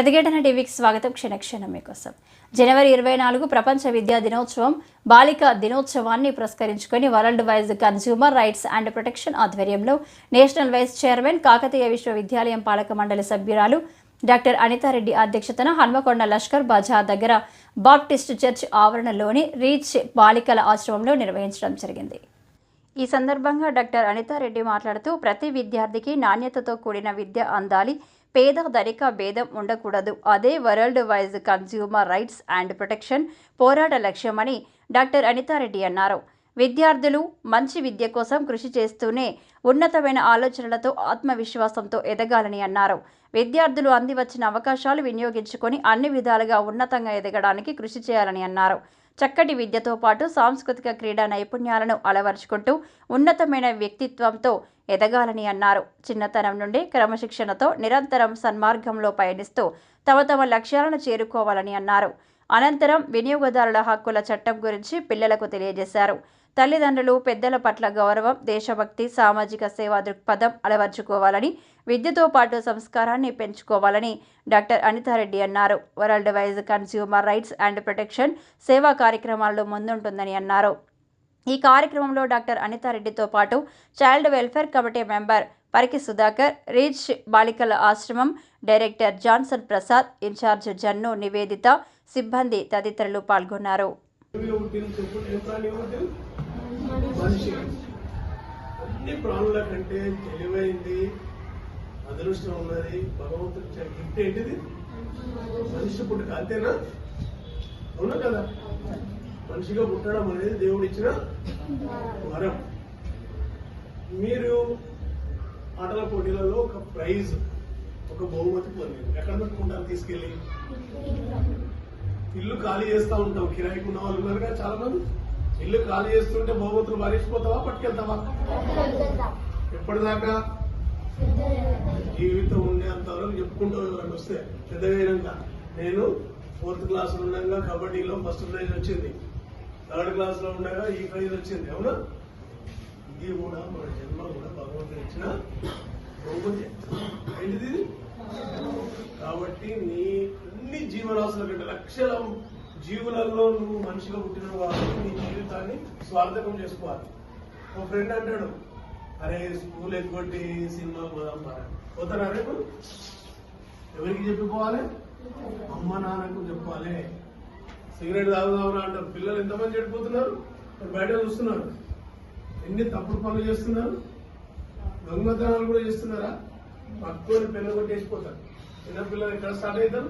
ప్రతిఘటన టీవీకి స్వాగతం క్షణక్షణం మీకోసం. జనవరి ఇరవై నాలుగు ప్రపంచ విద్యా దినోత్సవం బాలిక దినోత్సవాన్ని పురస్కరించుకొని world wise consumer rights and protection ఆధ్వర్యంలో నేషనల్ వైస్ చైర్మన్ కాకతీయ విశ్వవిద్యాలయం పాలక మండలి సభ్యురాలు డాక్టర్ అనితారెడ్డి అధ్యక్షతన హన్మకొండ లష్కర్ బజార్ దగ్గర బాప్టిస్ట్ చర్చ్ ఆవరణలోని రీచ్ బాలికల ఆశ్రమంలో నిర్వహించడం జరిగింది. ఈ సందర్భంగా డాక్టర్ అనితారెడ్డి మాట్లాడుతూ ప్రతి విద్యార్థికి నాణ్యతతో కూడిన విద్య అందాలి పేద ధనిక భేదం ఉండకూడదు. అదే world wise consumer rights and protection పోరాట లక్ష్యమని డాక్టర్ అనితారెడ్డి అన్నారు. విద్యార్థులు మంచి విద్య కోసం కృషి చేస్తూనే ఉన్నతమైన ఆలోచనలతో ఆత్మవిశ్వాసంతో ఎదగాలని అన్నారు. విద్యార్థులు అంది వచ్చిన అవకాశాలు వినియోగించుకొని అన్ని విధాలుగా ఉన్నతంగా ఎదగడానికి కృషి చేయాలని అన్నారు. చక్కటి విద్యతో పాటు సాంస్కృతిక క్రీడా నైపుణ్యాలను అలవర్చుకుంటూ ఉన్నతమైన వ్యక్తిత్వంతో ఎదగాలని అన్నారు. చిన్నతనం నుండి క్రమశిక్షణతో నిరంతరం సన్మార్గంలో పయనిస్తూ తమ తమ లక్ష్యాలను చేరుకోవాలని అన్నారు. అనంతరం వినియోగదారుల హక్కుల చట్టం గురించి పిల్లలకు తెలియజేశారు. తల్లిదండ్రులు పెద్దల పట్ల గౌరవం దేశభక్తి సామాజిక సేవా దృక్పథం అలవర్చుకోవాలని విద్యతో పాటు సంస్కారాన్ని పెంచుకోవాలని డాక్టర్ అనితారెడ్డి అన్నారు. World wise consumer rights and protection సేవా కార్యక్రమాల్లో ముందుంటుందని అన్నారు. ఈ కార్యక్రమంలో డాక్టర్ అనితారెడ్డితో పాటు child welfare committee member Pariki Sudhakar reach బాలికల ఆశ్రమం director Johnson Prasad incharge Jannu Nivedita సిబ్బంది తదితరులు పాల్గొన్నారు. మనిషి. అన్ని ప్రాణుల కంటే తెలివైంది అదృష్టం ఉన్నది భగవంతుడు గిఫ్ట్ ఏంటిది? మనిషి పుట్టుక అంతేనా? అవునా కదా? మనిషిగా పుట్టడం అనేది దేవుడు ఇచ్చిన వరం. మీరు ఆటల పోటీలలో ఒక ప్రైజ్ ఒక బహుమతి పొందింది. ఎక్కడ పెట్టుకుంటారు తీసుకెళ్ళి? ఇల్లు. ఖాళీ చేస్తా ఉంటాం. కిరాయికి ఉన్న వాళ్ళు ఉన్నారు కదా చాలా మంది ఇల్లు ఖాళీ చేస్తుంటే బహుమతులు భరించిపోతావా? పట్టుకెళ్తావా? ఎప్పటిదాకా? జీవితం ఉండేంత వరకు చెప్పుకుంటూ ఎవరైనా వస్తే పెద్దగైనాక నేను ఫోర్త్ క్లాస్ ఉండగా కబడ్డీలో ఫస్ట్ ప్రైజ్ వచ్చింది. థర్డ్ క్లాస్లో ఉండగా ఈ ప్రైజ్ వచ్చింది. అవునా? ఇది కూడా మన జన్మ కూడా భగవంతుడు ఇచ్చిన బహుమతి. ఏంటిది? కాబట్టి నీ అన్ని జీవరాశుల కంటే లక్షల జీవులలో నువ్వు మనిషిగా పుట్టిన వాళ్ళు నీ జీవితాన్ని స్వార్థకం చేసుకోవాలి. ఒక ఫ్రెండ్ అంటాడు అరే స్కూల్ ఎగ్గొట్టి సినిమా పోదాం రా." పోతారా రేపు ఎవరికి చెప్పిపోవాలి అమ్మ నాన్నకు చెప్పాలి సిగరెట్ తాగుదామరా అంటారు. పిల్లలు ఎంతమంది చెడిపోతున్నారు? బయట చూస్తున్నారు. ఎన్ని తప్పుడు పనులు చేస్తున్నారు? దొంగతనాలు కూడా చేస్తున్నారా? పక్కని పిల్లలు కొట్టేసిపోతారు చిన్న పిల్లలు ఎక్కడ స్టార్ట్ అవుతారు?